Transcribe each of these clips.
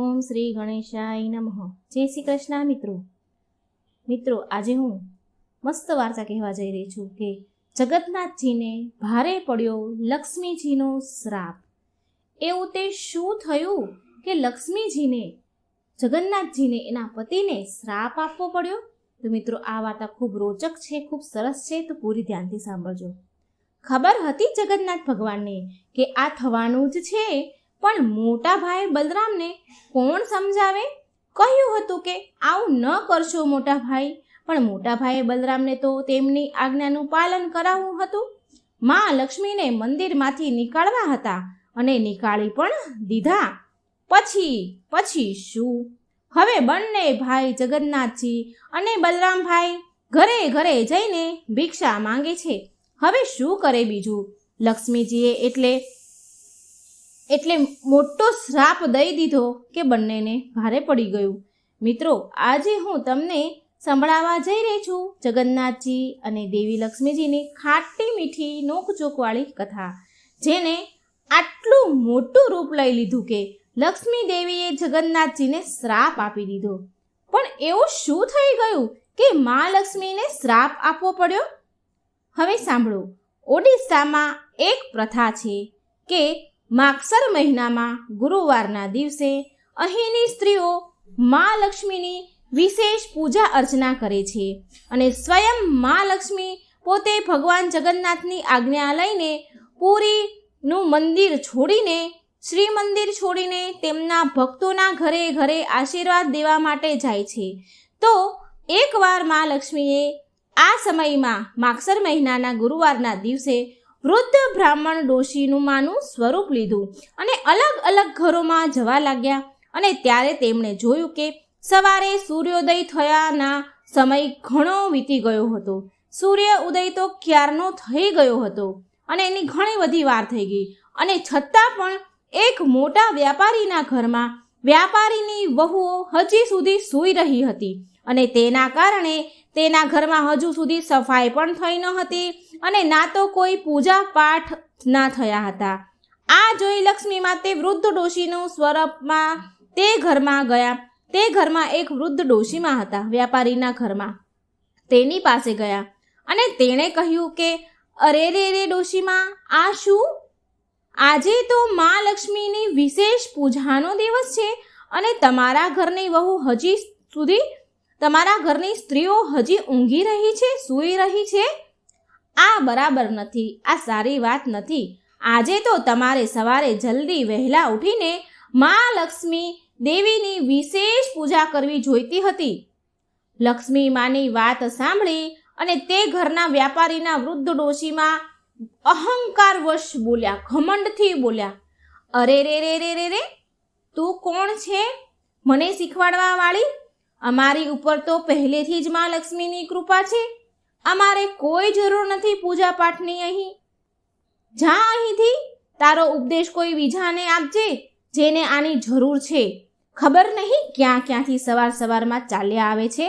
ઓમ શ્રી ગણેશાય નમઃ. જય શ્રી કૃષ્ણ, મિત્રો. મિત્રો, આજે હું મસ્ત વાર્તા કહેવા જઈ રહી છું કે જગન્નાથજીને ભારે પડ્યો લક્ષ્મીજીનો શ્રાપ. એવું તે શું થયું કે લક્ષ્મીજીને, જગન્નાથજીને એના પતિને શ્રાપ આપવો પડ્યો? તો મિત્રો, આ વાર્તા ખૂબ રોચક છે, ખૂબ સરસ છે, તો પૂરી ધ્યાનથી સાંભળજો. ખબર હતી જગન્નાથ ભગવાનને કે આ થવાનું જ છે? પણ મોટા ભાઈ બલરામને કોણ સમજાવે? કહ્યું હતું કે આવું ન કરશો મોટા ભાઈ. પણ મોટા ભાઈએ બલરામને તો તેમની આજ્ઞાનું પાલન કરાવવું હતું. માં લક્ષ્મીને મંદિરમાંથી નીકાળવા હતા અને નીકાળી પણ દીધા. પછી પછી શું? હવે બંને ભાઈ જગન્નાથજી અને બલરામભાઈ ઘરે ઘરે જઈને ભિક્ષા માંગે છે. હવે શું કરે બીજું? લક્ષ્મીજીએ એટલે એટલે મોટો શ્રાપ દઈ દીધો કે બંનેને ભારે પડી ગયું. મિત્રો, આજે હું તમને સંભળાવવા જઈ રહી છું જગન્નાથજી અને દેવી લક્ષ્મીજીની ખાટી મીઠી નોકચોકવાળી કથા, જેને આટલું મોટું રૂપ લઈ લીધું કે લક્ષ્મી દેવીએ જગન્નાથજીને શ્રાપ આપી દીધો. પણ એવું શું થઈ ગયું કે મા લક્ષ્મીને શ્રાપ આપવો પડ્યો? હવે સાંભળો, ઓડિશામાં એક પ્રથા છે કે માગસર મહિનામાં ગુરુવારના દિવસે અહીંની સ્ત્રીઓ મા લક્ષ્મીની વિશેષ પૂજા અર્ચના કરે છે અને સ્વયં મા લક્ષ્મી પોતે ભગવાન જગન્નાથની આજ્ઞા લઈને પુરીનું મંદિર છોડીને શ્રી મંદિર છોડીને તેમના ભક્તોના ઘરે ઘરે આશીર્વાદ દેવા માટે જાય છે. તો એકવાર મા લક્ષ્મીએ આ સમયમાં માગસર મહિનાના ગુરુવારના દિવસે વૃદ્ધ બ્રાહ્મણ ડોશીનું માનું સ્વરૂપ લીધું અને અલગ અલગ ઘરોમાં જવા લાગ્યા અને ત્યારે તેમણે જોયું કે સવારે સૂર્યોદય થયાના સમય ઘણો વીતી ગયો હતો. સૂર્ય ઉદય તો ક્યારનો થઈ ગયો હતો અને એની ઘણી બધી વાર થઈ ગઈ અને છતાં પણ એક મોટા વ્યાપારીના ઘરમાં વ્યાપારીની વહુઓ હજી સુધી સૂઈ રહી હતી અને તેના કારણે તેના ઘરમાં હજુ સુધી સફાઈ પણ થઈ ન હતી અને ના તો કોઈ પૂજા પાઠ ના થયા હતા. આ જોઈ લક્ષ્મી માતે વૃદ્ધ ડોશીનું સ્વરૂપમાં તે ઘરમાં ગયા. તે ઘરમાં એક વૃદ્ધ ડોશીમાં હતા, વ્યાપારીના ઘરમાં. તેની પાસે ગયા અને તેણે કહ્યું કે, અરે રે રે ડોશીમાં, આ શું? આજે તો મા લક્ષ્મીની વિશેષ પૂજાનો દિવસ છે અને તમારા ઘરની વહુ હજી સુધી, તમારા ઘરની સ્ત્રીઓ હજી ઊંઘી રહી છે, સૂઈ રહી છે? આ બરાબર નથી, આ સારી વાત નથી. આજે તો તમારે સવારે જલ્દી વહેલા ઉઠીને મા લક્ષ્મી દેવીની વિશેષ પૂજા કરવી જોઈતી હતી. લક્ષ્મી માની વાત સાંભળી અને તે ઘરના વ્યાપારીના વૃદ્ધ ડોશીમાં અહંકારવશ બોલ્યા, ઘમંડથી બોલ્યા, અરે રે રે રે રે રે, તું કોણ છે? મને શીખવાડવા વાળી અમારી ઉપર તો પહેલેથી જ મા લક્ષ્મીની કૃપા છે. અમારે કોઈ જરૂર નથી પૂજા પાઠની અહીં. જા અહીંથી તારો ઉપદેશ કોઈ બીજાને આપજે, જેને આની જરૂર છે. ખબર નહીં ક્યાં ક્યાંથી સવાર સવારમાં ચાલ્યા આવે છે?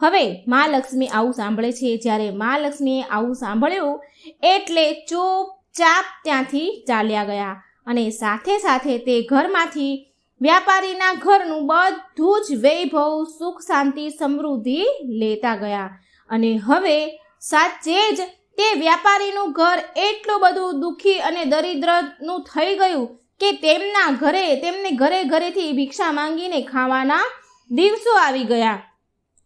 હવે મા લક્ષ્મી આવું સાંભળે છે. જ્યારે મા લક્ષ્મીએ આવું સાંભળ્યું, એટલે ચૂપચાપ ત્યાંથી ચાલ્યા ગયા અને સાથે સાથે તે ઘરમાંથી વ્યાપારીના ઘરનું બધું જ વૈભવ, સુખ, શાંતિ, સમૃદ્ધિ લેતા ગયા. અને હવે સાચે જ તે વ્યાપારીનું ઘર એટલું બધું દુઃખી અને દરિદ્રનું થઈ ગયું કે તેમના ઘરે, તેમને ઘરે ઘરેથી ભિક્ષા માંગીને ખાવાના દિવસો આવી ગયા.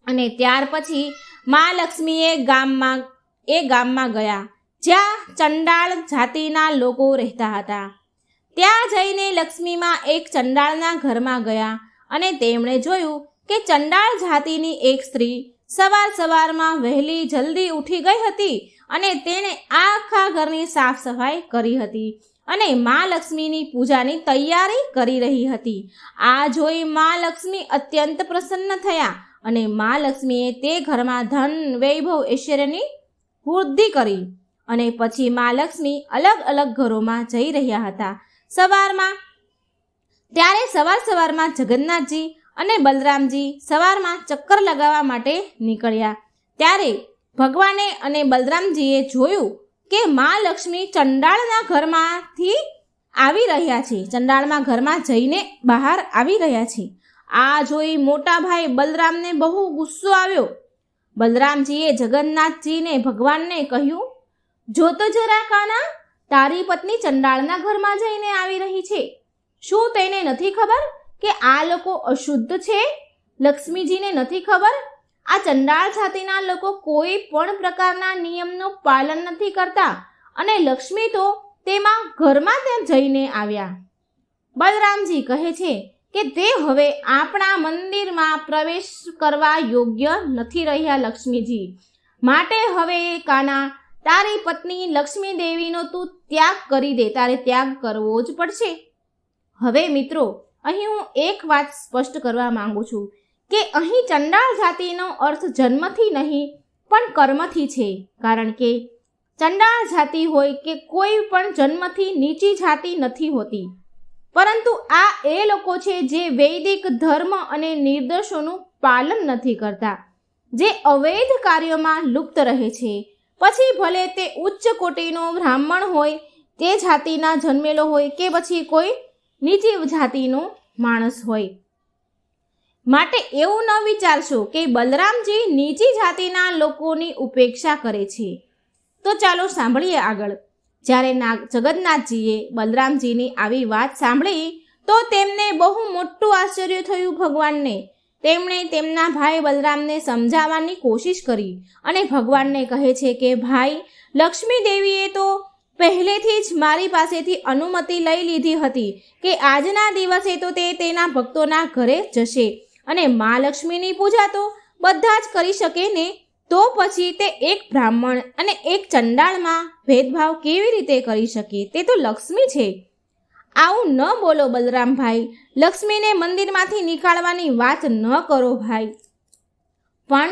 અને ત્યાર પછી મા લક્ષ્મીએ ગામમાં, એ ગામમાં ગયા, જ્યાં ચંડાળ જાતિના લોકો રહેતા હતા. ત્યાં જઈને લક્ષ્મીમાં એક ચંડાળના ઘરમાં ગયા અને તેમણે જોયું કે ચંડાળ જાતિની એક સ્ત્રી સવાર સવારમાં વહેલી જલ્દી ઉઠી ગઈ હતી અને તેણે આખા ઘરની સાફ સફાઈ કરી હતી અને મા લક્ષ્મીની પૂજાની તૈયારી કરી રહી હતી. આ જોઈ મા લક્ષ્મી અત્યંત પ્રસન્ન થયા અને મા લક્ષ્મીએ તે ઘરમાં ધન, વૈભવ, ઐશ્વર્યની વૃદ્ધિ કરી અને પછી મા લક્ષ્મી અલગ અલગ ઘરોમાં જઈ રહ્યા હતા. સવારમાં, ત્યારે સવાર સવારમાં જગન્નાથજી અને બલરામજી સવારમાં ચક્કર લગાવવા માટે નીકળ્યા. ત્યારે ભગવાને અને બલરામજીએ જોયું કે મા લક્ષ્મી ચંડાળના ઘરમાંથી આવી રહ્યા છે. ચંડાળમાં ઘરમાં જઈને બહાર આવી રહ્યા છે. આ જોઈ મોટા ભાઈ બલરામને બહુ ગુસ્સો આવ્યો. બલરામજીએ જગન્નાથજીને ભગવાનને કહ્યું, જો તો જરા કાના, તારી પત્ની ચંડાળના ઘરમાં જઈને આવી રહી છે. શું તેને નથી ખબર? કે આ લોકો અશુદ્ધ છે? લક્ષ્મીજીને નથી ખબર? આ ચંડાળ જાતિના લોકો કોઈ પણ પ્રકારના નિયમનું પાલન નથી કરતા અને લક્ષ્મી તો તેમાં ઘરમાં ત્યાં જઈને આવ્યા. બલરામજી કહે છે કે તે હવે આપણા મંદિરમાં પ્રવેશ કરવા યોગ્ય નથી રહ્યા લક્ષ્મીજી. માટે હવે કાના તારી પત્ની લક્ષ્મી દેવીનો તું ત્યાગ કરી દે, તારે ત્યાગ કરવો જ પડશે. હવે મિત્રો અહીં હું એક વાત સ્પષ્ટ કરવા માંગુ છું કે અહીં ચંડાળ જાતિનો અર્થ જન્મથી નહીં, પણ કર્મથી છે. કારણ કે ચંડાળ જાતિ હોય કે કોઈ પણ જન્મથી નીચી જાતિ નથી હોતી. પરંતુ આ એ લોકો છે જે વૈદિક ધર્મ અને નિર્દેશોનું પાલન નથી કરતા, જે અવૈધ કાર્યોમાં લુપ્ત રહે છે. પછી ભલે તે ઉચ્ચ કોટીનો બ્રાહ્મણ હોય, તે જાતિના જન્મેલો હોય કે પછી કોઈ નીચી જાતિનો માણસ હોય. માટે એવું ન વિચારશો કે બલરામજી નીચી જાતિના લોકોની ઉપેક્ષા કરે છે. તો ચાલો સાંભળીએ આગળ. જ્યારે નાગ જગન્નાથજીએ બલરામજીની આવી વાત સાંભળી, તો તેમને બહુ મોટું આશ્ચર્ય થયું ભગવાનને. તેમણે તેમના ભાઈ બલરામને સમજાવવાની કોશિશ કરી અને ભગવાનને કહે છે કે, ભાઈ લક્ષ્મી દેવીએ તો પહેલેથી જ મારી પાસેથી અનુમતિ લઈ લીધી હતી કે આજના દિવસે તો તે તેના ભક્તોના ઘરે જશે અને મા લક્ષ્મીની પૂજા તો બધા જ કરી શકે ને? તો પછી તે એક બ્રાહ્મણ અને એક ચંડાળમાં ભેદભાવ કેવી રીતે કરી શકે? તે તો લક્ષ્મી છે. આવું ન બોલો બલરામભાઈ. લક્ષ્મીને મંદિરમાંથી નીકાળવાની વાત ન કરો ભાઈ. પણ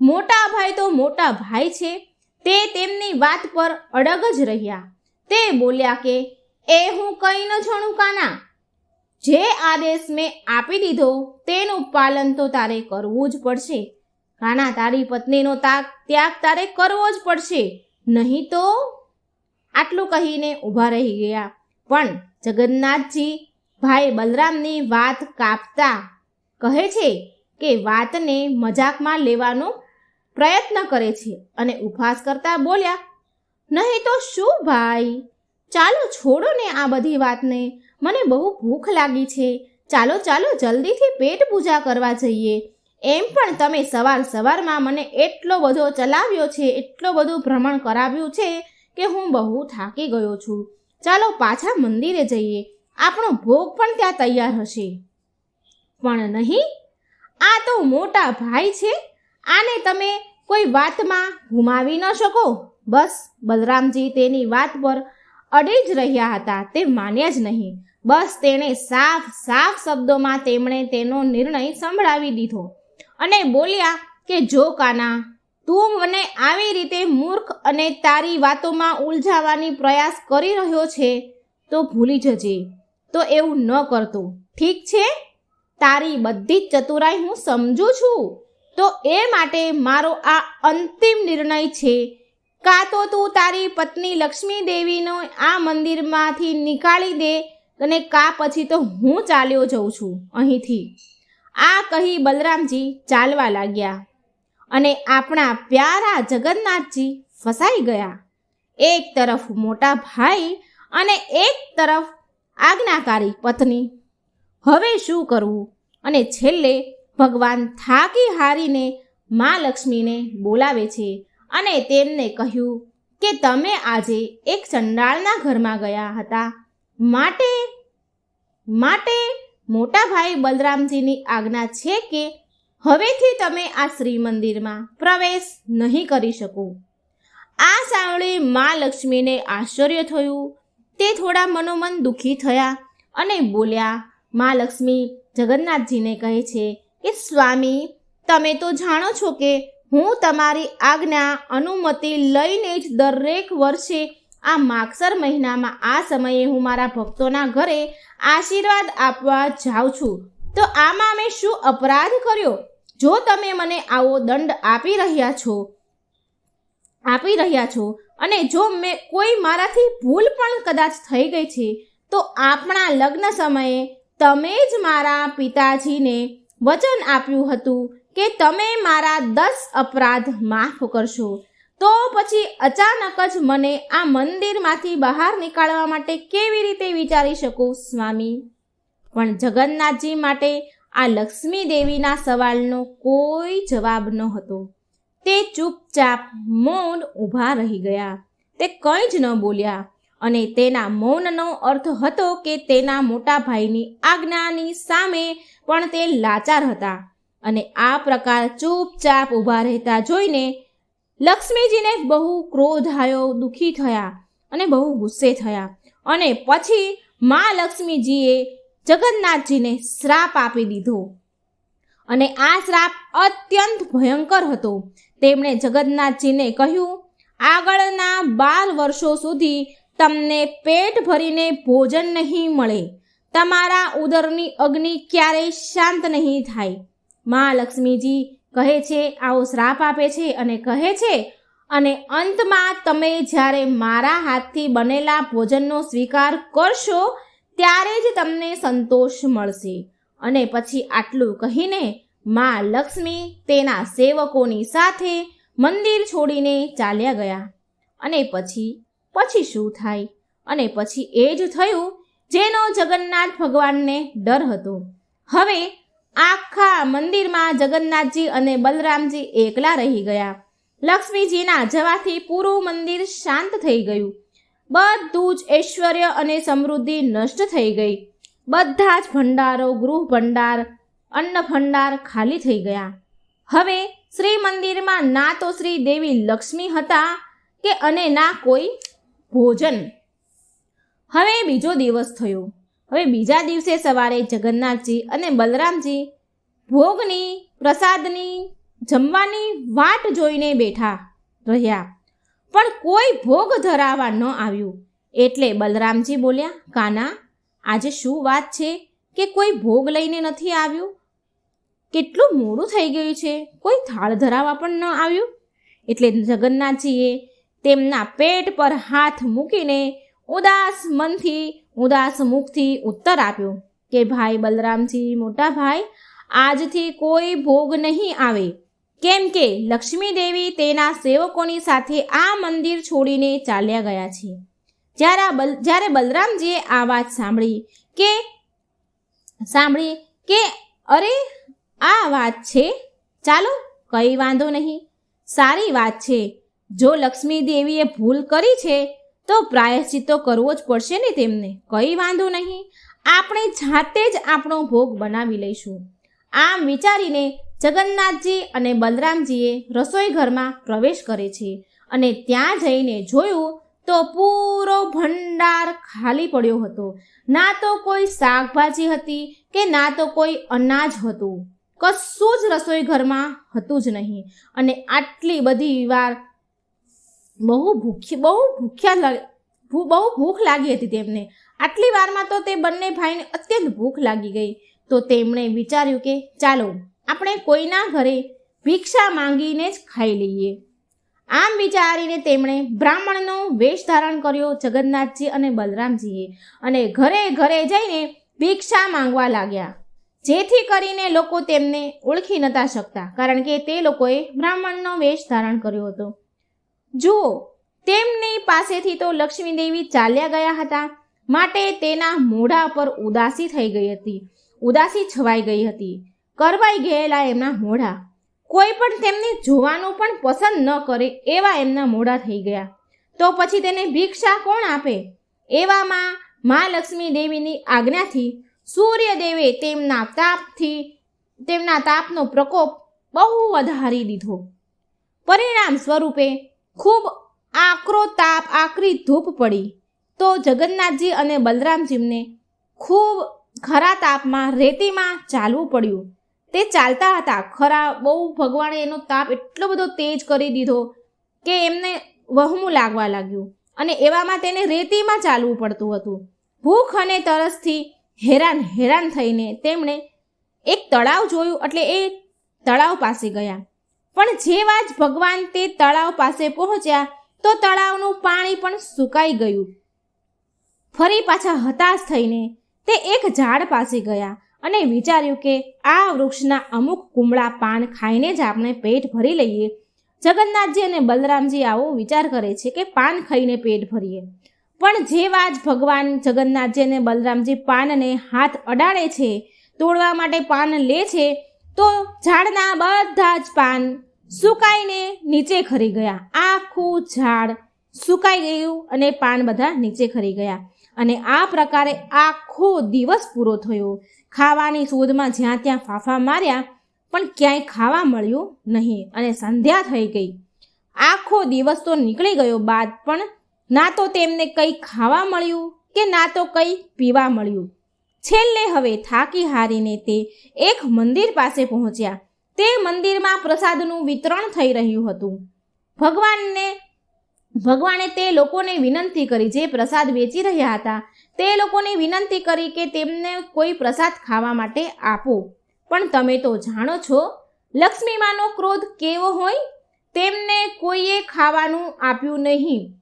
મોટા ભાઈ તો મોટા ભાઈ છે. તે તેમની વાત પર અડગ જ રહ્યા. તે બોલ્યા કે, એ હું કઈ ન જાણું, કાના. જે આદેશ મેં આપી દીધો, તેનું પાલન તો તારે કરવું જ પડશે. કાના, તારી પત્નીનો તાગ, ત્યાગ તારે કરવો જ પડશે. નહીં તો? આટલું કહીને ઊભા રહી ગયા. પણ જગન્નાથજી ભાઈ બલરામની વાત કાપતા કહે છે કે, વાતને મજાકમાં લેવાનો પ્રયત્ન કરે છે અને ઉપહાસ કરતા બોલ્યા, નહીં તો શું ભાઈ? ચાલો છોડો ને આ બધી વાતને. મને બહુ ભૂખ લાગી છે. ચાલો ચાલો જલ્દીથી પેટ પૂજા કરવા જઈએ. એમ પણ તમે સવાર સવારમાં મને એટલો બધો ચલાવ્યો છે, એટલો બધું ભ્રમણ કરાવ્યું છે કે હું બહુ થાકી ગયો છું. ચાલો પાછા મંદિરે જઈએ. આપણો ભોગ પણ ત્યાં તૈયાર હશે. પણ નહીં? આ તો મોટા ભાઈ છે. આને તમે કોઈ વાતમાં ગુમાવી ન શકો? બસ, બલરામજી તેની વાત પર અડી જ રહ્યા હતા. તે માન્યા જ નહીં. બસ તેણે સાફ સાફ શબ્દોમાં તેમણે તેનો નિર્ણય સંભળાવી દીધો અને બોલ્યા કે, જો કાના, તું મને આવી રીતે મૂર્ખ અને તારી વાતોમાં ઉલઝાવવાની પ્રયાસ કરી રહ્યો છે, તો ભૂલી જજે. તો એવું ન કરતો. ઠીક છે? તારી બધી જ ચતુરાઈ હું સમજું છું. તો એ માટે મારો આ અંતિમ નિર્ણય છે. કાં તો તું તારી પત્ની લક્ષ્મી દેવીનો આ મંદિરમાંથી નીકાળી દે અને કા પછી તો હું ચાલ્યો જઉં છું અહીંથી. આ કહી બલરામજી ચાલવા લાગ્યા અને આપણા પ્યારા જગન્નાથજી ફસાઈ ગયા. એક તરફ મોટા ભાઈ અને એક તરફ આજ્ઞાકારી પત્ની. હવે શું કરવું? અને છેલ્લે ભગવાન થાકી હારીને મા લક્ષ્મીને બોલાવે છે અને તેમને કહ્યું કે તમે આજે એક ચંડાળના ઘરમાં ગયા હતા. માટે માટે મોટા ભાઈ બલરામજીની આજ્ઞા છે કે હવેથી તમે આ શ્રી મંદિરમાં પ્રવેશ નહીં કરી શકો. આ સાંભળી મા લક્ષ્મીને આશ્ચર્ય થયું. તે થોડા મનોમન દુઃખી થયા અને બોલ્યા, મા લક્ષ્મી, જગન્નાથજીને કહે છે કે સ્વામી, તમે તો જાણો છો કે હું તમારી આજ્ઞા અનુમતિ લઈને જ દરેક વર્ષે આ માગસર મહિનામાં આ સમયે હું મારા ભક્તોના ઘરે આશીર્વાદ આપવા જાઉં છું. તો આમાં મેં શું અપરાધ કર્યો? જો તમે મને આવો દંડ આપી રહ્યા છો, આપી રહ્યા છો અને જો મેં કોઈ મારાથી ભૂલ પણ કદાચ થઈ ગઈ છે, તો આપણા લગ્ન સમયે તમે જ મારા પિતાજીને વચન આપ્યું હતું કે તમે મારા દસ અપરાધ માફ કરશો. તો પછી અચાનક જ મને આ મંદિરમાંથી બહાર નીકાળવા માટે કેવી રીતે વિચારી શકું, સ્વામી? પણ જગન્નાથજી માટે આ લક્ષ્મી દેવીના સવાલનો કોઈ જવાબ ન હતો તે ચૂપચાપ મૌન ઊભા રહી ગયા. તે કંઈ જ ન બોલ્યા. અને તેના મૌનનો અર્થ હતો કે તેના મોટા ભાઈની આજ્ઞાની સામે પણ તે લાચાર હતા. અને આ પ્રકાર ચૂપચાપ ઊભા રહેતા જોઈને લક્ષ્મીજીને બહુ ક્રોધ આવ્યો, દુઃખી થયા અને બહુ ગુસ્સે થયા. અને પછી મા લક્ષ્મીજીએ જગન્નાથજીને શ્રાપ આપી દીધો. અને આ શ્રાપ અત્યંત ભયંકર હતો. તેમણે જગન્નાથજીને કહ્યું, આગળના બાર વર્ષો સુધી તમને પેટ ભરીને ભોજન નહીં મળે. તમારા ઉદરની અગ્નિ ક્યારેય શાંત નહીં થાય. મા લક્ષ્મીજી કહે છે, આવો શ્રાપ આપે છે અને કહે છે, અને અંતમાં તમે જ્યારે મારા હાથથી બનેલા ભોજનનો સ્વીકાર કરશો, ત્યારે જ તમને સંતોષ મળશે. અને પછી આટલું કહીને મા લક્ષ્મી તેના સેવકોની સાથે મંદિર છોડીને ચાલ્યા ગયા. અને પછી પછી શું થાય? અને પછી એ જ થયું જેનો જગન્નાથ ભગવાનને ડર હતો. હવે આખા મંદિરમાં જગન્નાથજી અને બલરામજી એકલા રહી ગયા. લક્ષ્મીજીના જવાથી પૂરું મંદિર શાંત થઈ ગયું. બધું જ ઐશ્વર્ય અને સમૃદ્ધિ નષ્ટ થઈ ગઈ. બધા જ ભંડારો ગૃહ ભંડાર અન્ન ભંડાર ખાલી થઈ ગયા. હવે શ્રી મંદિરમાં ના તો શ્રી દેવી લક્ષ્મી હતા કે અને ના કોઈ ભોજન. હવે બીજો દિવસ થયો. હવે બીજા દિવસે સવારે જગન્નાથજી અને બલરામજી ભોગની, પ્રસાદની, જમવાની વાટ જોઈને બેઠા રહ્યા. પણ કોઈ ભોગ ધરાવવા ન આવ્યું. એટલે બલરામજી બોલ્યા, કાના, આજે શું વાત છે કે કોઈ ભોગ લઈને નથી આવ્યું? કેટલું મોડું થઈ ગયું છે. કોઈ થાળ ધરાવવા પણ ન આવ્યું? એટલે જગન્નાથજીએ તેમના પેટ પર હાથ મૂકીને ઉદાસ મનથી, ઉદાસ મુખથી ઉત્તર આપ્યો કે, ભાઈ બલરામજી, મોટા ભાઈ, આજથી કોઈ ભોગ નહીં આવે. કેમ કે લક્ષ્મી દેવી તેના સેવકોની સાથે આ મંદિર છોડીને ચાલ્યા ગયા છે. જ્યારે જ્યારે બલરામજીએ આ વાત સાંભળી કે સાંભળી કે, અરે, આ વાત છે? ચાલો, કંઈ વાંધો નહીં. સારી વાત છે. જો લક્ષ્મી દેવીએ ભૂલ કરી છે, તો પ્રાયશ્ચિત કરવો જ પડશે ને તેમને. કંઈ વાંધો નહીં. આપણે જાતે જ આપણો ભોગ બનાવી લઈશું. આમ વિચારીને જગન્નાથજી અને બલરામજીએ રસોઈ ઘરમાં પ્રવેશ કરે છે અને ત્યાં જઈને જોયું તો પૂરો ભંડાર ખાલી પડ્યો હતો. ના તો કોઈ શાકભાજી હતી કે ના તો કોઈ અનાજ હતું. કશું જ રસોઈ ઘરમાં હતું જ નહીં. અને આટલી બધી વાર બહુ ભૂખી, બહુ ભૂખ્યા બહુ ભૂખ લાગી હતી તેમને. આટલી વારમાં તો તે બંને ભાઈને અત્યંત ભૂખ લાગી ગઈ. તો તેમણે વિચાર્યું કે ચાલો, આપણે કોઈના ઘરે ભિક્ષા માંગીને જ ખાઈ લઈએ. આમ વિચારીને તેમણે બ્રાહ્મણનો વેશ ધારણ કર્યો જગન્નાથજી અને બલરામજીએ અને ઘરે ઘરે જઈને ભિક્ષા માંગવા લાગ્યા. જેથી કરીને લોકો તેમને ઓળખી નતા શકતા, કારણ કે તે લોકોએ બ્રાહ્મણનો વેશ ધારણ કર્યો હતો. જુઓ, તેમની પાસેથી તો લક્ષ્મીદેવી ચાલ્યા ગયા હતા. માટે તેના મોઢા પર ઉદાસી થઈ ગઈ હતી. ઉદાસી છવાઈ ગઈ હતી. કરવાઈ ગયેલા એમના મોઢા. કોઈ પણ તેમને જોવાનું પણ પસંદ ન કરે એવા એમના મોઢા થઈ ગયા. તો પછી તેને ભિક્ષા કોણ આપે? એવામાં મા લક્ષ્મી દેવીની આજ્ઞાથી સૂર્યદેવે તેમના તાપથી, તેમના તાપનો પ્રકોપ બહુ વધારી દીધો. પરિણામ સ્વરૂપે ખૂબ આકરો તાપ, આકરી ધૂપ પડી. તો જગન્નાથજી અને બલરામજીને ખૂબ ખરા તાપમાં, રેતીમાં ચાલવું પડ્યું. તે ચાલતા હતા. ખરા, બહુ ભગવાને એનો તાપ એટલો બધો તેજ કરી દીધો કે એમને વહમું લાગવા લાગ્યું અને એવામાં તેને રેતીમાં ચાલવું પડતું હતું. ભૂખ અને તરસથી હેરાન હેરાન થઈને તેમણે એક તળાવ જોયું એટલે એ તળાવ પાસે ગયા. પણ જેવા જ ભગવાન તે તળાવ પાસે પહોંચ્યા, તો તળાવનું પાણી પણ સુકાઈ ગયું. ફરી પાછા હતાશ થઈને તે એક ઝાડ પાસે ગયા અને વિચાર્યું કે આ વૃક્ષના અમુક કુમળા પાન ખાઈને જ આપણે પેટ ભરી લઈએ. જગન્નાથજી અને બલરામજી આવો વિચાર કરે છે કે પાન ખાઈને પેટ ભરીએ. પણ જેવા જ ભગવાન જગન્નાથજી અને બલરામજી પાનને હાથ અડાડે છે, તોડવા માટે પાન લે છે, તો ઝાડના બધા જ પાન સુકાઈને નીચે ખરી ગયા. આખું ઝાડ સુકાઈ ગયું અને પાન બધા નીચે ખરી ગયા. અને આ પ્રકારે આખો દિવસ પૂરો થયો. ખાવાની શોધમાં જ્યાં ત્યાં ફાફા માર્યા, પણ ક્યાંય ખાવા મળ્યું નહીં અને સંધ્યા થઈ ગઈ. આખો દિવસ તો નીકળી ગયો બાદ, પણ ના તો તેમને કંઈ ખાવા મળ્યું કે ના તો કંઈ પીવા મળ્યું. છેલ્લે હવે થાકી હારીને તે એક મંદિર પાસે પહોંચ્યા. તે મંદિરમાં પ્રસાદનું વિતરણ થઈ રહ્યું હતું. ભગવાનને, ભગવાને તે લોકોને વિનંતી કરી, જે પ્રસાદ વેચી રહ્યા હતા, તે લોકોને વિનંતી કરી કે તેમને કોઈ પ્રસાદ ખાવા માટે આપો. પણ તમે તો જાણો છો, લક્ષ્મીમાનો ક્રોધ કેવો હોય? તેમને કોઈએ ખાવાનું આપ્યું નહીં.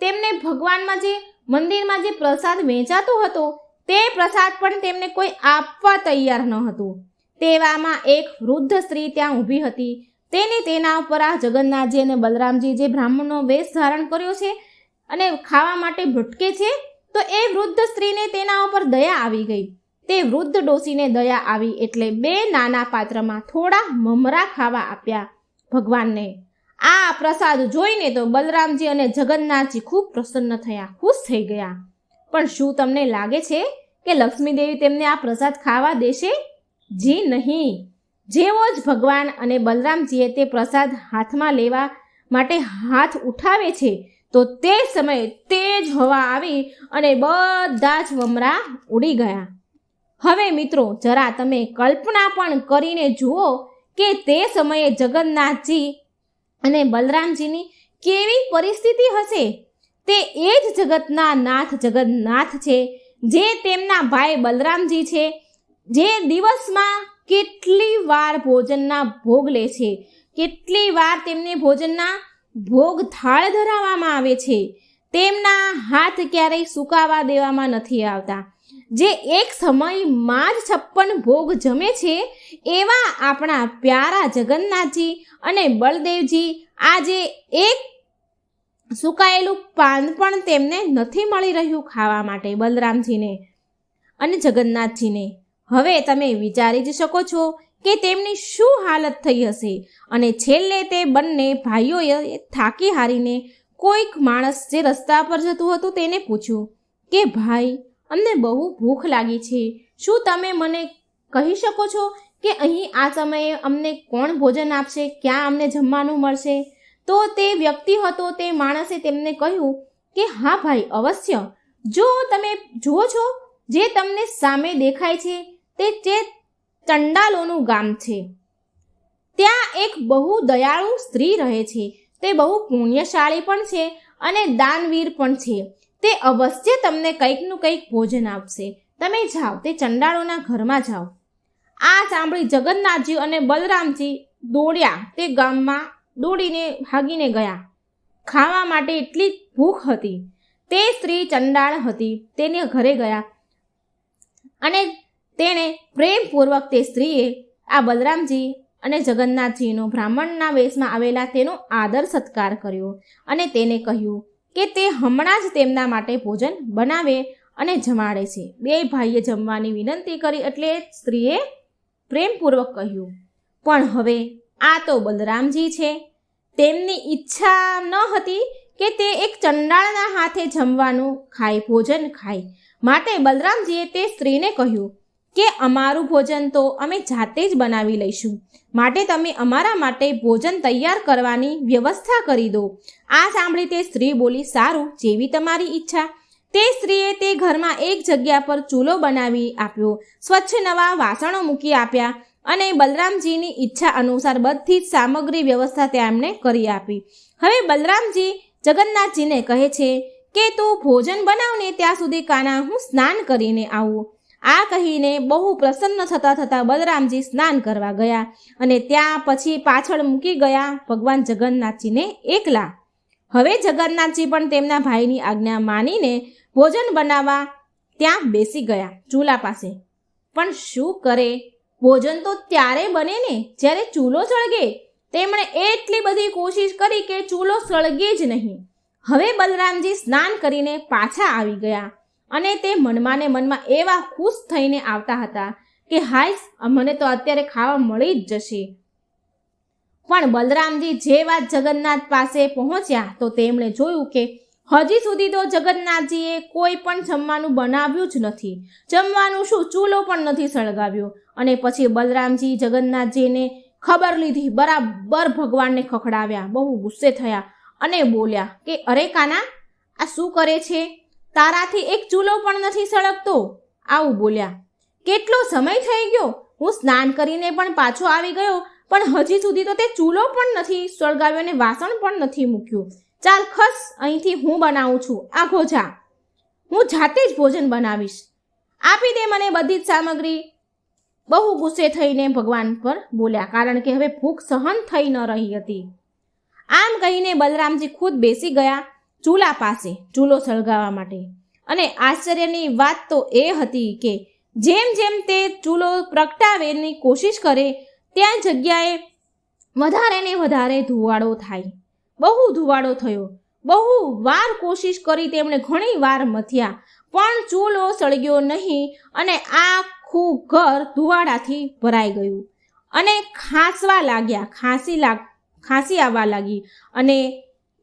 તેમને ભગવાનમાં જે, મંદિરમાં જે પ્રસાદ વેચાતો હતો, તે પ્રસાદ પણ તેમને કોઈ આપવા તૈયાર ન હતું. તેવામાં એક વૃદ્ધ સ્ત્રી ત્યાં ઊભી હતી. તેને તેના ઉપર આ જગન્નાથજી અને બલરામજી જે બ્રાહ્મણનો વેશ ધારણ કર્યો છે અને ખાવા માટે ભટકે છે, તો એ વૃદ્ધ સ્ત્રીને તેના ઉપર દયા આવી ગઈ. તે વૃદ્ધ ડોસીને દયા આવી એટલે બે નાના પાત્રમાં થોડા મમરા ખાવા આપ્યા ભગવાનને. આ પ્રસાદ જોઈને તો બલરામજી અને જગન્નાથજી ખૂબ પ્રસન્ન થયા, ખુશ થઈ ગયા. પણ શું તમને લાગે છે કે લક્ષ્મી દેવી તેમને આ પ્રસાદ ખાવા દેશે? જી નહીં. જેવો જ ભગવાન અને બલરામજીએ તે પ્રસાદ હાથમાં લેવા માટે હાથ ઉઠાવે છે, તો તે સમયે તેજ હવા આવી અને બધા જ વમરા ઉડી ગયા. હવે મિત્રો, જરા તમે કલ્પના પણ કરીને જુઓ કે તે સમયે જગન્નાથજી અને બલરામજીની કેવી પરિસ્થિતિ હશે. તે એ જ જગતના નાથ જગન્નાથ છે, જે તેમના ભાઈ બલરામજી છે જે દિવસમાં કેટલી વાર ભોજનના ભોગ લે છે, કેટલી વાર તેમને ભોજનના ભોગ થાળ ધરાવવામાં આવે છે, તેમના હાથ ક્યારેય સુકાવા દેવામાં નથી આવતા. જે એક સમયમાં જ છપ્પન ભોગ જમે છે, એવા આપણા પ્યારા જગન્નાથજી અને બળદેવજી આજે એક સુકાયેલું પાન પણ તેમને નથી મળી રહ્યું ખાવા માટે બલરામજીને અને જગન્નાથજીને. હવે તમે વિચારી જ શકો છો કે તેમની શું હાલત થઈ હશે અને છેલ્લે તે બંને ભાઈઓએ થાકી હારીને કોઈક માણસ જે રસ્તા પર જતું હતું તેને પૂછ્યું, કે ભાઈ, અમને બહુ ભૂખ લાગી છે. શું તમે મને કહી શકો છો કે અહીં આ સમયે અમને કોણ ભોજન આપશે? ક્યાં અમને જમવાનું મળશે? તો તે વ્યક્તિ હતો તે માણસે તેમને કહ્યું કે, હા ભાઈ, અવશ્ય. જો તમે જુઓ છો, જે તમને સામે દેખાય છે તે જે ચંડાલોનું ગામ છે. ત્યાં એક બહુ દયાળુ સ્ત્રી રહે છે. તે બહુ પુણ્યશાળી પણ છે અને દાનવીર પણ છે. તે અવશ્ય તમને કંઈકનું કંઈક ભોજન આપશે. તમે જાઓ, તે ચંડાળોના ઘરમાં જાઓ. આ સાંભળી જગન્નાથજી અને બલરામજી દોડ્યા. તે ગામમાં દોડીને ભાગીને ગયા. ખાવા માટે એટલી ભૂખ હતી. તે સ્ત્રી ચંડાળ હતી. તેને ઘરે ગયા અને તેણે પ્રેમપૂર્વક તે સ્ત્રીએ આ બલરામજી અને જગન્નાથજીનો બ્રાહ્મણના વેશમાં આવેલા તેનો આદર સત્કાર કર્યો અને તેને કહ્યું કે તે હમણાં જ તેમના માટે ભોજન બનાવે અને જમાડે છે. બે ભાઈએ જમવાની વિનંતી કરી એટલે સ્ત્રીએ પ્રેમપૂર્વક કહ્યું, પણ હવે આ તો બલરામજી છે. તેમની ઈચ્છા ન હતી કે તે એક ચંડાળના હાથે જમવાનું ખાય, ભોજન ખાય. માટે બલરામજીએ તે સ્ત્રીને કહ્યું કે અમારું ભોજન તો અમે જાતે જ બનાવી લઈશું. માટે તમે અમારા માટે ભોજન તૈયાર કરવાની વ્યવસ્થા કરી દો. આ સાંભળી તે સ્ત્રી બોલી, સારું, જેવી તમારી ઈચ્છા. તે સ્ત્રીએ તે ઘરમાં એક જગ્યા પર ચૂલો બનાવી આપ્યો, સ્વચ્છ નવા વાસણો મૂકી આપ્યા અને બલરામજીની ઈચ્છા અનુસાર બધી જ સામગ્રી વ્યવસ્થા તેમણે કરી આપી. હવે બલરામજી જગન્નાથજીને કહે છે કે, તું ભોજન બનાવને ત્યાં સુધી કાના હું સ્નાન કરીને આવું. આ કહીને બહુ પ્રસન્ન થતાં થતાં બલરામજી સ્નાન કરવા ગયા અને ત્યાં પછી પાછળ મૂકી ગયા ભગવાન જગન્નાથજીને એકલા. હવે જગન્નાથજી પણ તેમના ભાઈની આજ્ઞા માનીને ભોજન બનાવવા ત્યાં બેસી ગયા ચૂલા પાસે. પણ શું કરે? ભોજન તો ત્યારે બને ને જ્યારે ચૂલો સળગે. તેમણે એટલી બધી કોશિશ કરી કે ચૂલો સળગે જ નહીં. હવે બલરામજી સ્નાન કરીને પાછા આવી ગયા. અને તે મનમાં ને મનમાં એવા ખુશ થઈને આવતા હતા કે, હાય, મને તો અત્યારે ખાવા મળી જ જશે. પણ બલરામજી જે વાત જગન્નાથ પાસે પહોંચ્યા, તો તેમણે જોયું કે, હજી સુધી તો જગન્નાથજીએ કોઈ પણ જમવાનું બનાવ્યું જ નથી. જમવાનું શું, ચૂલો પણ નથી સળગાવ્યો. અને પછી બલરામજી જગન્નાથજીને ખબર લીધી, બરાબર ભગવાનને ખખડાવ્યા. બહુ ગુસ્સે થયા અને બોલ્યા કે, અરે કાના, આ શું કરે છે? તારાથી એક ચૂલો પણ નથી સળગતો. આવું બોલ્યા. કેટલો સમય થઈ ગયો? હું સ્નાન કરીને પણ પાછો આવી ગયો, પણ હજી સુધી તો તે ચૂલો પણ નથી સળગાવ્યો અને વાસણ પણ નથી મૂક્યું. ચાલ ખસ, અહીંથી હું બનાવું છું. આ જા હું જાતે જ ભોજન બનાવીશ. આપી દે મને બધી જ સામગ્રી. બહુ ગુસ્સે થઈને ભગવાન પર બોલ્યા, કારણ કે હવે ભૂખ સહન થઈ ન રહી હતી. આમ કહીને બલરામજી ખુદ બેસી ગયા. ચૂલા પાસે ચૂલો સળગાવવા માટે. અને આશ્ચર્યની વાત તો એ હતી કે જેમ જેમ તે ચૂલો પ્રગટાવેની કોશિશ કરે, ત્યાં જગ્યાએ વધારે ને વધારે ધુવાડો થાય. બહુ ધુવાડો થયો. બહુ વાર કોશિશ કરી તેમણે ઘણી વાર મથ્યા, પણ ચૂલો સળગ્યો નહીં અને આખું ઘર ધુવાડાથી ભરાઈ ગયું. અને ખાંસવા લાગ્યા, ખાંસી લાગ, ખાંસી આવવા લાગી અને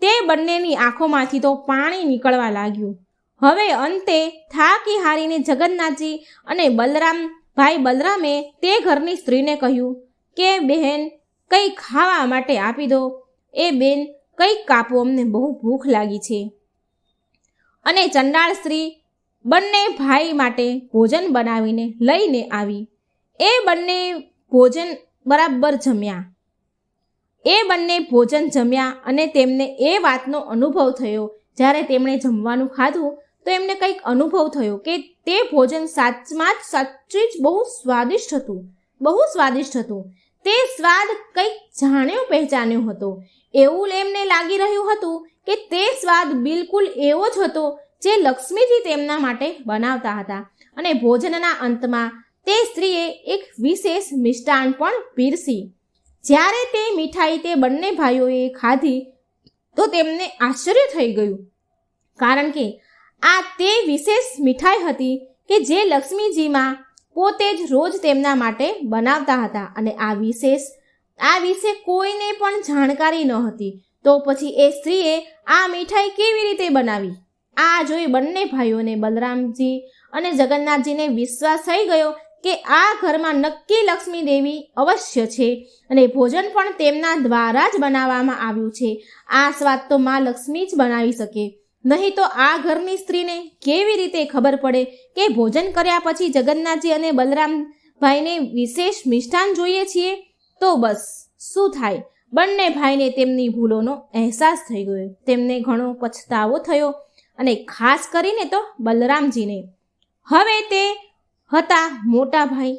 તે બંનેની આંખોમાંથી તો પાણી નીકળવા લાગ્યું. હવે અંતે થાકી હારીને જગન્નાથજી અને બલરામ, ભાઈ બલરામે તે ઘરની સ્ત્રીને કહ્યું કે, બહેન, કંઈ ખાવા માટે આપી દો. એ બેન, કંઈક કાપો, અમને બહુ ભૂખ લાગી છે. અને ચંડાળ સ્ત્રી બંને ભાઈ માટે ભોજન બનાવીને લઈને આવી. એ બંને ભોજન બરાબર જમ્યા. એ બંને ભોજન જમ્યા અને તેમને એ વાતનો અનુભવ થયો. જ્યારે તેમણે જમવાનું ખાધું, તો એમને કંઈક અનુભવ થયો કે તે ભોજન સાચમાં જ સાચું જ બહુ સ્વાદિષ્ટ હતું. બહુ સ્વાદિષ્ટ હતું. તે સ્વાદ કંઈક જાણ્યો પહેચાન્યો હતો. એવું એમને લાગી રહ્યું હતું કે તે સ્વાદ બિલકુલ એવો જ હતો જે લક્ષ્મીજી તેમના માટે બનાવતા હતા. અને ભોજનના અંતમાં તે સ્ત્રીએ એક વિશેષ મિષ્ટાન પણ પીરસી. જ્યારે તે મીઠાઈ તે બંને ભાઈઓએ ખાધી, તો તેમને આશ્ચર્ય થઈ ગયું. કારણ કે આ તે વિશેષ મીઠાઈ હતી કે જે લક્ષ્મીજીમાં પોતે જ રોજ તેમના માટે બનાવતા હતા અને આ વિશેષ, આ વિશે કોઈને પણ જાણકારી ન હતી. તો પછી એ સ્ત્રીએ આ મીઠાઈ કેવી રીતે બનાવી? આ જોઈ બંને ભાઈઓને બલરામજી અને જગન્નાથજીને વિશ્વાસ થઈ ગયો કે આ ઘરમાં નક્કી લક્ષ્મી દેવી અવશ્ય છે અને ભોજન પણ તેમના દ્વારા જ બનાવવામાં આવ્યું છે. આ સ્વાદ તો માં લક્ષ્મી જ બનાવી શકે. નહીં તો આ ઘરની સ્ત્રીને કેવી રીતે ખબર પડે કે ભોજન કર્યા પછી જગન્નાથજી અને બલરામભાઈને વિશેષ મિષ્ટાન જોઈએ છીએ? તો બસ, શું થાય? બંને ભાઈને તેમની ભૂલોનો અહેસાસ થઈ ગયો. તેમને ઘણો પછતાવો થયો અને ખાસ કરીને તો બલરામજીને. હવે તે હતા, મોટા ભાઈ.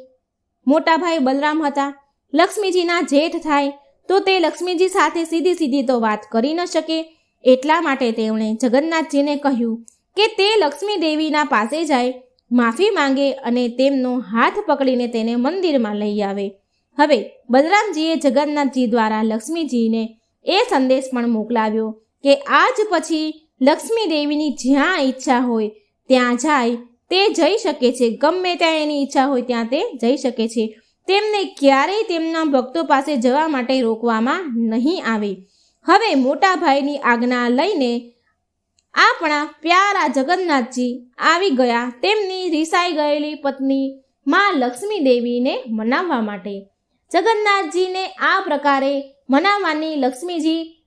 મોટા ભાઈ બલરામ હતા. લક્ષ્મીજીના જેઠ થાય તો તે લક્ષ્મીજી સાથે સીધી સીધી તો વાત કરી ન શકે. એટલા માટે તેમણે જગન્નાથજીને કહ્યું કે તે લક્ષ્મી દેવીના પાસે જાય, માફી માંગે અને તેમનો હાથ પકડીને તેને મંદિરમાં લઈ આવે. હવે બલરામજીએ જગન્નાથજી દ્વારા લક્ષ્મીજીને એ સંદેશ પણ મોકલાવ્યો કે આજ પછી લક્ષ્મી દેવીની જ્યાં ઈચ્છા હોય ત્યાં જાય તે જઈ શકે છે. ગમે ત્યાં એની ઈચ્છા હોય ત્યાં તે જઈ શકે છે. તેમને ક્યારેય તેમના ભક્તો પાસે જવા માટે રોકવામાં નહીં આવે. હવે મોટા ભાઈની આજ્ઞા લઈને આપણા પ્યારા જગન્નાથજી આવી ગયા. તેમની રિસાઈ ગયેલી પત્ની માં લક્ષ્મી દેવીને મનાવવા માટે. જગન્નાથજીને આ પ્રકારે મનાવવાની લક્ષ્મીજી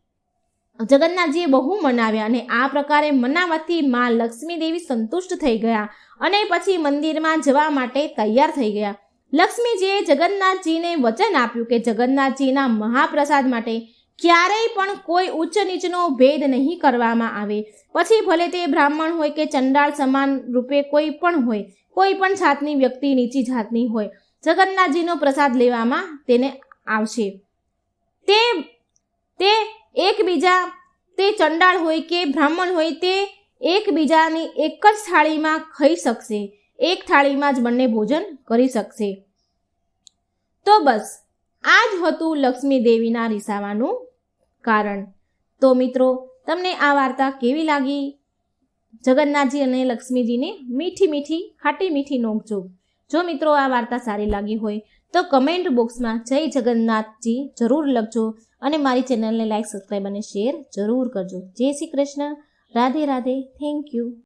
જગન્નાથજીએ બહુ મનાવ્યા અને આ પ્રકારે મનાવવાથી માં લક્ષ્મી દેવી સંતુષ્ટ થઈ ગયા. અને પછી મંદિરમાં જવા માટે તૈયાર થઈ ગયા. લક્ષ્મીજીએ જગન્નાથજીને વચન આપ્યું કે જગન્નાથજીના મહાપ્રસાદ માટે ક્યારેય પણ કોઈ ઉચ્ચ નીચનો ભેદ નહીં કરવામાં આવે. પછી ભલે તે બ્રાહ્મણ હોય કે ચંડાળ સમાન રૂપે કોઈ પણ હોય, કોઈ પણ જાતની વ્યક્તિ નીચી જાતની હોય, જગન્નાથજીનો પ્રસાદ લેવામાં તેને આવશે. તે તે એકબીજા, તે ચંડાળ હોય કે બ્રાહ્મણ હોય તે એકબીજાની એક જ થાળીમાં ખાઈ શકશે. એક થાળીમાં જ બંને ભોજન કરી શકશે. તો બસ આ જ હતું લક્ષ્મી દેવીના રિસાવાનું કારણ. તો મિત્રો, તમને આ વાર્તા કેવી લાગી? જગન્નાથજી અને લક્ષ્મીજીની મીઠી મીઠી, ખાટી મીઠી નોંધજો જો મિત્રો આ વાર્તા સારી લાગી હોય, તો કમેન્ટ બોક્સમાં જય જગન્નાથજી જરૂર લખજો અને મારી ચેનલને લાઈક, સબસ્ક્રાઈબ અને શેર જરૂર કરજો. જય Shri Krishna. Radhe Radhe. Thank you.